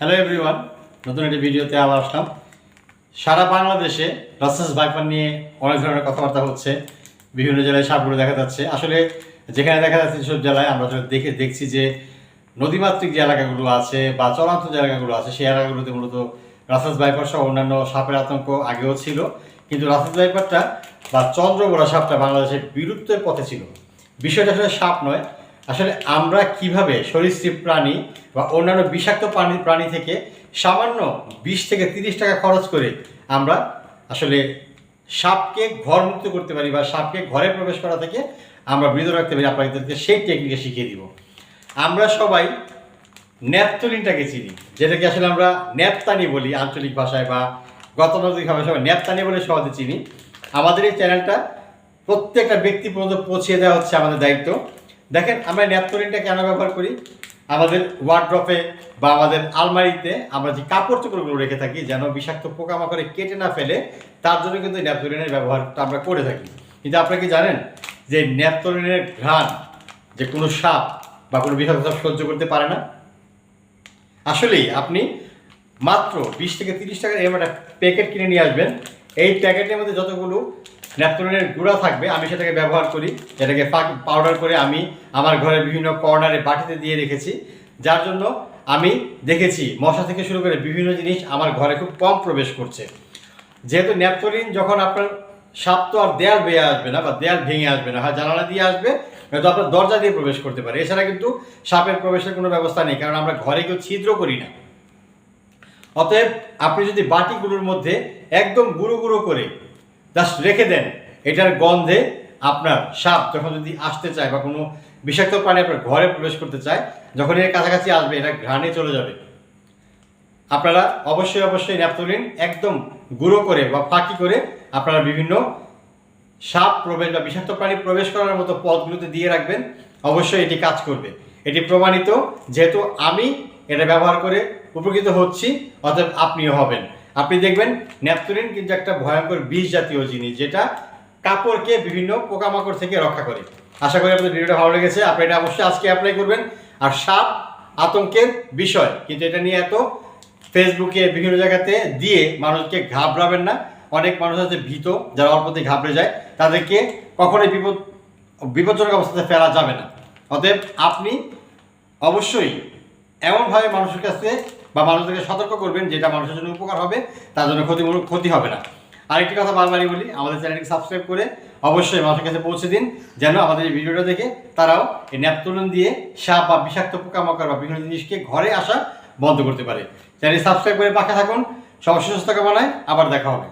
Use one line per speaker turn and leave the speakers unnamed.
Hello everyone নতুন একটি ভিডিওতে আবার আসলাম। সারা বাংলাদেশে রাসেস বাইপার নিয়ে অনেক ধরনের কথাবার্তা হচ্ছে। বিভিন্ন জেলায় সাপগুলো দেখা যাচ্ছে। আসলে যেখানে দেখা যাচ্ছে যেসব জেলায় আমরা আসলে দেখে দেখছি যে নদীমাতৃক যে এলাকাগুলো আছে বা চলান্ত যে এলাকাগুলো আছে, সেই এলাকাগুলোতে মূলত রাসেস বাইপার সহ অন্যান্য সাপের আতঙ্ক আগেও ছিল। কিন্তু রাসেস বাইপারটা বা চন্দ্রবোড়া সাপটা বাংলাদেশের বিলুপ্তের পথে ছিল। বিষয়টা আসলে সাপ নয় আসলে আমরা কীভাবে সরীসৃপ প্রাণী বা অন্যান্য বিষাক্ত প্রাণী প্রাণী থেকে সামান্য বিশ থেকে তিরিশ টাকা খরচ করে আমরা আসলে সাপকে ঘর মুক্ত করতে পারি বা সাপকে ঘরে প্রবেশ করা থেকে আমরা বিরত রাখতে পারি আপনাদেরকে সেই টেকনিকে শিখিয়ে দিব। আমরা সবাই ন্যাপতলিনটাকে চিনি, যেটাকে আসলে আমরা ন্যাপতানি বলি আঞ্চলিক ভাষায় বা গতানুগতিক ভাবে সবাই ন্যাপতানি বলে সহজে চিনি। আমাদের এই চ্যানেলটা প্রত্যেকটা ব্যক্তি পর্যন্ত পৌঁছে দেওয়া হচ্ছে আমাদের দায়িত্ব। দেখেন, আমরা ন্যাপতলিনটা কেন ব্যবহার করি? আমাদের ওয়ার্ড্রপে বা আমাদের আলমারিতে আমরা যে কাপড় চোপড়গুলো রেখে থাকি, যেন বিষাক্ত পোকামাকড়ে কেটে না ফেলে, তার জন্য কিন্তু ন্যাপতলিনের ব্যবহারটা আমরা করে থাকি। কিন্তু আপনারা কি জানেন যে ন্যাপতলিনের ঘ্রাণ যে কোনো সাপ বা কোনো বিষাক্ত সাপ সহ্য করতে পারে না? আসলেই আপনি মাত্র বিশ থেকে তিরিশ টাকার এরকম একটা প্যাকেট কিনে নিয়ে আসবেন। এই প্যাকেটের মধ্যে যতগুলো ন্যাপথলিনের গুঁড়া থাকবে, আমি সেটাকে ব্যবহার করি। এটাকে পাউডার করে আমি আমার ঘরের বিভিন্ন কর্নারে বাটিতে দিয়ে রেখেছি। যার জন্য আমি দেখেছি, মশা থেকে শুরু করে বিভিন্ন জিনিস আমার ঘরে খুব কম প্রবেশ করছে। যেহেতু ন্যাপথলিন যখন আপনার সাপ তো আর দেয়াল বেয়ে আসবে না বা দেয়াল ভেঙে আসবে না, হয়, জানালা দিয়ে আসবে নয়তো আপনার দরজা দিয়ে প্রবেশ করতে পারে। এছাড়া কিন্তু সাপের প্রবেশের কোনো ব্যবস্থা নেই, কারণ আমরা ঘরে কেউ ছিদ্র করি না। অতএব আপনি যদি বাটিগুলোর মধ্যে একদম গুঁড়ো গুঁড়ো করে জাস্ট রেখে দেন। এটার গন্ধে আপনার সাপ যখন যদি আসতে চায় বা কোনো বিষাক্ত প্রাণী আপনার ঘরে প্রবেশ করতে চায়, যখন এর কাছাকাছি আসবে এটা ঘ্রাণে চলে যাবে। আপনারা অবশ্যই অবশ্যই ন্যাপথলিন একদম গুঁড়ো করে বা ফাঁকি করে আপনারা বিভিন্ন সাপ প্রবেশ বা বিষাক্ত প্রাণী প্রবেশ করার মতো পথগুলোতে দিয়ে রাখবেন। অবশ্যই এটি কাজ করবে। এটি প্রমাণিত, যেহেতু আমি এটা ব্যবহার করে উপকৃত হচ্ছি অর্থাৎ আপনিও হবেন। আপনি দেখবেন ন্যাপথলিন কিন্তু একটা ভয়ঙ্কর বিষ জাতীয় জিনিস, যেটা কাপড়কে বিভিন্ন পোকামাকড় থেকে রক্ষা করে। আশা করি আপনাদের ভিডিওটা ভালো লেগেছে আপনি এটা অবশ্যই আজকে অ্যাপ্লাই করবেন। আর সাপ আতঙ্কের বিষয়, কিন্তু এটা নিয়ে এত ফেসবুকে বিভিন্ন জায়গাতে দিয়ে মানুষকে ঘাবড়াবেন না। অনেক মানুষ আছে ভীত, যারা অল্পতে ঘাবড়ে যায়। তাদেরকে কখনোই বিপদ, বিপজ্জনক অবস্থাতে ফেলা যাবে না। অতএব আপনি অবশ্যই এমনভাবে মানুষের কাছে বা মানুষদেরকে সতর্ক করবেন যেটা মানুষের জন্য উপকার হবে, তার জন্য ক্ষতিমূলক ক্ষতি হবে না। আরেকটি কথা বারবারই বলি, আমাদের চ্যানেলটি সাবস্ক্রাইব করে অবশ্যই মানুষের কাছে পৌঁছে দিন, যেন আমাদের এই ভিডিওটা দেখে তারাও এই ন্যাপতলন দিয়ে সাপ বা বিষাক্ত পোকামাকড় বা বিভিন্ন জিনিসকে ঘরে আসা বন্ধ করতে পারে। চ্যানেল সাবস্ক্রাইব করে পাশে থাকুন সবার সুস্থ কামনায় আবার দেখা হবে।